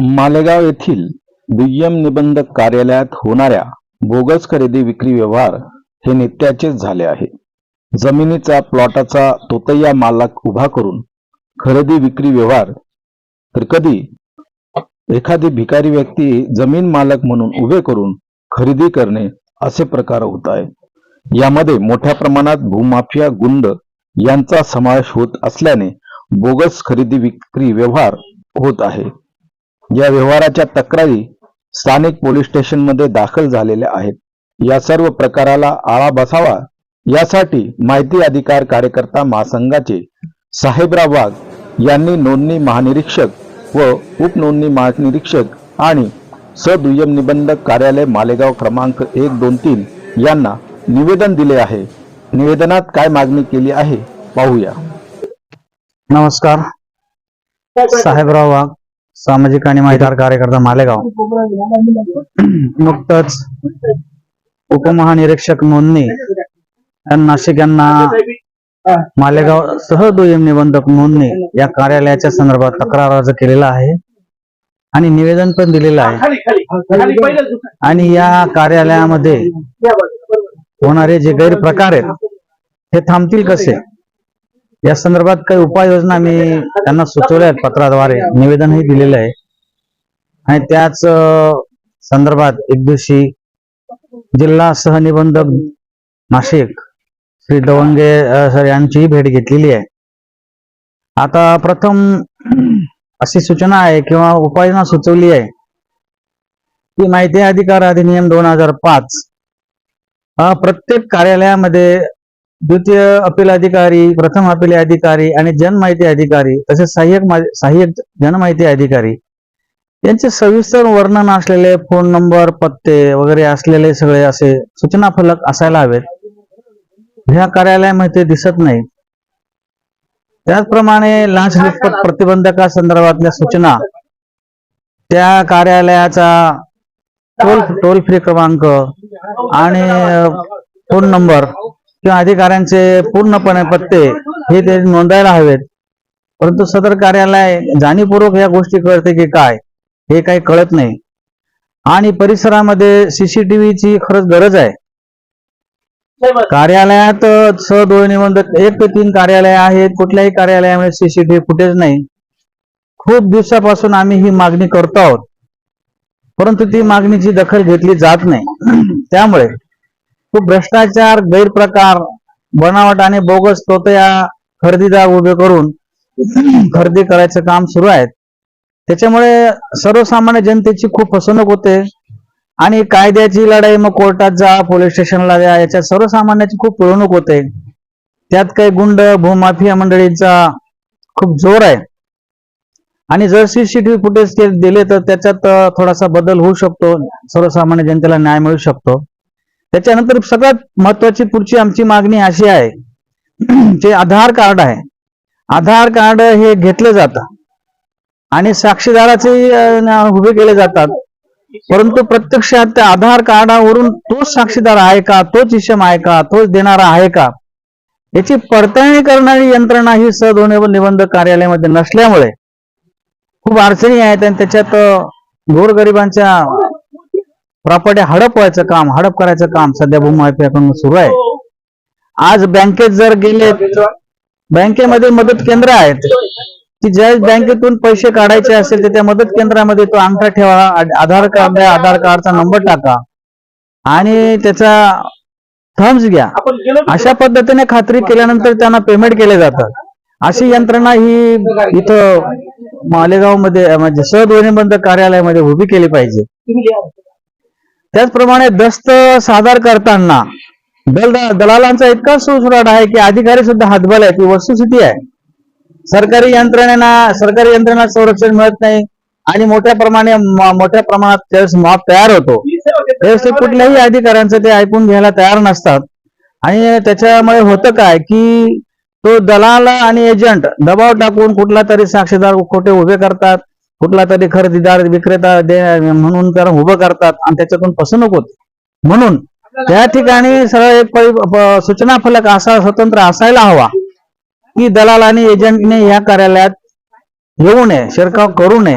मालेगाव येथील दुय्यम निबंधक कार्यालयात होणाऱ्या बोगस खरेदी विक्री व्यवहार हे नित्याचेच झाले आहे. जमिनीचा प्लॉटाचा तोतय्या मालक उभा करून खरेदी विक्री व्यवहार तर कधी एखादी भिकारी व्यक्ती जमीन मालक म्हणून उभे करून खरेदी करणे असे प्रकार होत आहे. यामध्ये मोठ्या प्रमाणात भूमाफिया गुंड यांचा समावेश होत असल्याने बोगस खरेदी विक्री व्यवहार होत आहे. या व्यवहाराच्या तक्रारी स्थानिक पोलीस स्टेशनमध्ये दाखल झालेल्या आहेत. या सर्व प्रकाराला आळा बसावा यासाठी माहिती अधिकार कार्यकर्ता महासंघाचे साहेबराव वाघ यांनी नोंदणी महानिरीक्षक व उपनोंदणी महानिरीक्षक आणि सदुय्यम निबंधक कार्यालय मालेगाव क्रमांक एक दोन तीन यांना निवेदन दिले आहे. निवेदनात काय मागणी केली आहे पाहूया. नमस्कार. साहेबराव वाघ. सामाजिक आणि माहितीदार कार्यकर्ता मालेगाव. नुकतंच उपमहानिरीक्षक नोंदणी नाशिक यांना मालेगाव सह दुय्यम निबंधक नोंदणी या कार्यालयाच्या संदर्भात तक्रार अर्ज केलेला आहे आणि निवेदन पण दिलेलं आहे. आणि या कार्यालयामध्ये होणारे जे गैरप्रकार आहेत हे थांबतील कसे? या संदर्भात काही उपाययोजना मी त्यांना सुचवल्या आहेत पत्राद्वारे. निवेदनही दिलेलं आहे. आणि त्याच संदर्भात एक दिवशी जिल्हा सहनिबंधक नाशिक श्री दवंगे सर यांचीही भेट घेतलेली आहे. आता प्रथम अशी सूचना आहे किंवा उपाययोजना सुचवली आहे की माहिती अधिकार अधिनियम दोन हजार पाच प्रत्येक कार्यालयामध्ये द्वितीय अपील अधिकारी प्रथम अपील अधिकारी आणि जनमाहिती अधिकारी तसेच सहाय्यक सहाय्यक जनमाहिती अधिकारी. यांचे सविस्तर वर्णन असलेले फोन नंबर पत्ते वगैरे असलेले सगळे असे सूचना फलक असायला हवेत. ह्या कार्यालयामध्ये दिसत नाही. त्याचप्रमाणे लाचलुचपत प्रतिबंधका संदर्भातल्या सूचना. त्या कार्यालयाचा टोल टोल फ्री क्रमांक आणि फोन नंबर. किंवा अधिकाऱ्यांचे पूर्णपणे पत्ते हे ते नोंदायला हवेत. परंतु सदर कार्यालय जाणीवपूर्वक या गोष्टी कळते की काय हे काही कळत नाही. आणि परिसरामध्ये सीसीटीव्हीची खरंच गरज आहे. कार्यालयात सदोय निबंधक एक ते तीन कार्यालय आहेत कुठल्याही कार्यालयामध्ये सीसीटीव्ही फुटेज नाही. खूप दिवसापासून आम्ही ही मागणी करतो आहोत. परंतु ती मागणीची दखल घेतली जात नाही. त्यामुळे खूप भ्रष्टाचार गैरप्रकार बनावट आणि बोगस तोतया खरेदीदार उभे करून खरेदी करायचं काम सुरू आहे त्याच्यामुळे सर्वसामान्य जनतेची खूप फसवणूक होते आणि कायद्याची लढाई मग कोर्टात जा पोलीस स्टेशनला जा याच्यात सर्वसामान्याची खूप पिळवणूक होते. त्यात काही गुंड भूमाफिया मंडळींचा खूप जोर आहे. आणि जर सीसीटीव्ही फुटेज दिले तर त्याच्यात थोडासा बदल होऊ शकतो. सर्वसामान्य जनतेला न्याय मिळू शकतो. त्याच्यानंतर सगळ्यात महत्वाची पुढची आमची मागणी अशी आहे जे आधार कार्ड आहे. आधार कार्ड हे घेतलं जातं. आणि साक्षीदाराचे उभे केले जातात. परंतु प्रत्यक्षात त्या आधार कार्डावरून तोच साक्षीदार आहे का तोच इशम आहे का तोच देणारा आहे का? याची पडताळणी करणारी यंत्रणा ही सदोनेबल निबंधक कार्यालयामध्ये नसल्यामुळे खूप अडचणी आहेत आणि त्याच्यात गोरगरिबांच्या प्रॉपर्टी हडप व्हायचं काम हडप करायचं काम सध्या भूमाफियाकडून सुरू आहे. आज बँकेत जर गेले बँकेमध्ये मदत केंद्र आहेत. की ज्या बँकेतून पैसे काढायचे असेल तर त्या मदत केंद्रामध्ये तो अंगठा ठेवा आधार कार्ड द्या आधार कार्डचा नंबर टाका. आणि त्याचा थम्स घ्या. अशा पद्धतीने खात्री केल्यानंतर त्यांना पेमेंट केले जातात. अशी यंत्रणा ही इथं मालेगावमध्ये म्हणजे सदोनिबंध कार्यालयामध्ये उभी केली पाहिजे. त्याचप्रमाणे दस्त सादर करताना दल दलालांचा इतका सुसुराट आहे की अधिकारी सुद्धा हातबल आहे ती वस्तुस्थिती आहे. सरकारी यंत्रणेना सरकारी यंत्रणा संरक्षण मिळत नाही आणि मोठ्या प्रमाणे मोठ्या प्रमाणात त्यावेळेस मॉब तयार होतो. त्यावेळेस ते कुठल्याही अधिकाऱ्यांचं ते ऐकून घ्यायला तयार नसतात. आणि त्याच्यामुळे होतं काय की तो दलाल आणि एजंट दबाव टाकून कुठला तरी साक्षीदार खोटे उभे करतात. कुठला तरी खरेदीदार विक्रेता दे- म्हणून त्याला उभं करतात आणि त्याच्यातून फसवणूक होते. म्हणून त्या ठिकाणी सरळ एक सूचना फलक असा स्वतंत्र असायला हवा की दलाल आणि एजंटने या कार्यालयात येऊ नये शिरकाव करू नये.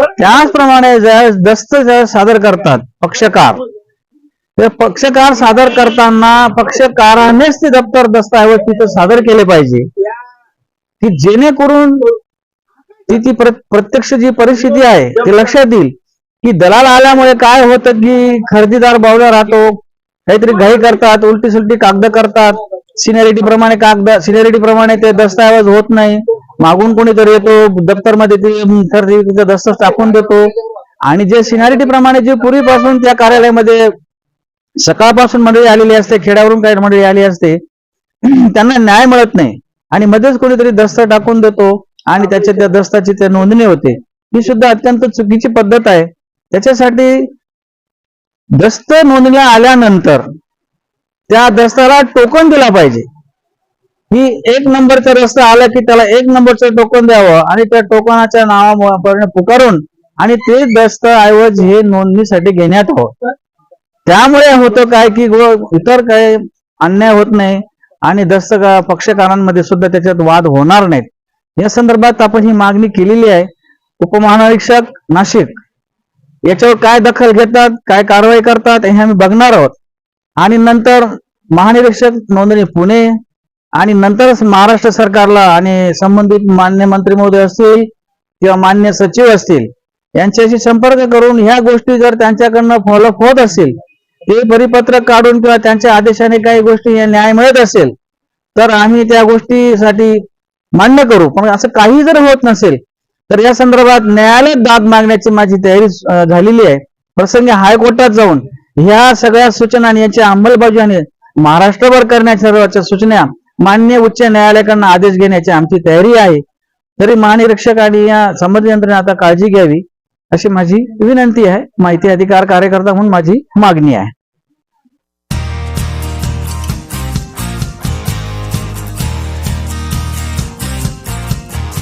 त्याचप्रमाणे ज्यावेळेस दस्त ज्यावेळेस सादर करतात पक्षकार. ते पक्षकार सादर करताना पक्षकारानेच ते दप्तर दस्तऐवज तिथं सादर केले पाहिजे. की जेणेकरून ती ती प्रत्यक्ष जी परिस्थिती आहे ती लक्षात येईल. की दलाल आल्यामुळे काय होतं की खरेदीदार बावला राहतो काहीतरी घाई करतात उलटी सुलटी कागद करतात. सिनियरिटी प्रमाणे कागद सिनियरिटी प्रमाणे ते दस्तऐवज होत नाही. मागून कोणीतरी येतो दप्तरमध्ये ते अं, टाकून देतो. आणि जे सिनियरिटी प्रमाणे जे पूर्वीपासून त्या कार्यालयामध्ये सकाळपासून मंडळी आलेली असते खेड्यावरून काही मंडळी आली असते त्यांना न्याय मिळत नाही. आणि मध्येच कोणीतरी दस्त टाकून देतो. आणि त्याच्या त्या दस्ताची त्या नोंदणी होते. ही सुद्धा अत्यंत चुकीची पद्धत आहे. त्याच्यासाठी दस्त नोंदणीला आल्यानंतर त्या दस्ताला टोकन दिला पाहिजे. ही एक नंबरचा रस्ता आला की त्याला एक नंबरचं टोकन द्यावं आणि त्या टोकनाच्या नावाप्रमाणे पुकारून आणि ते दस्तऐवज हे नोंदणीसाठी घेण्यात हवं. त्यामुळे होतं काय की इतर काय अन्याय होत नाही आणि दस्त पक्षकारांमध्ये सुद्धा त्याच्यात वाद होणार नाहीत. या संदर्भात आपण ही मागणी केलेली आहे. उपमहानिरीक्षक नाशिक याच्यावर काय दखल घेतात काय कारवाई करतात हे आम्ही बघणार आहोत. आणि नंतर महानिरीक्षक नोंदणी पुणे आणि नंतरच महाराष्ट्र सरकारला आणि संबंधित मान्य मंत्री महोदय असतील किंवा मान्य सचिव असतील यांच्याशी संपर्क करून ह्या गोष्टी जर त्यांच्याकडनं फॉलोअप होत असेल ते परिपत्रक काढून किंवा त्यांच्या आदेशाने काही गोष्टी न्याय मिळत असेल तर आम्ही त्या गोष्टीसाठी मान्य करू. पण असं काही जर होत नसेल तर या संदर्भात न्यायालयात दाद मागण्याची माझी तयारी झालेली आहे. प्रसंगी हायकोर्टात जाऊन ह्या सगळ्या सूचना आणि याची अंमलबजावणी महाराष्ट्रभर करण्याच्या सूचना मान्य उच्च न्यायालयाकडनं आदेश घेण्याची आमची तयारी आहे. तरी महानिरीक्षक आणि या संबंधित यंत्रणे आता काळजी घ्यावी अशी माझी विनंती आहे. माहिती अधिकार कार्यकर्ता म्हणून माझी मागणी आहे.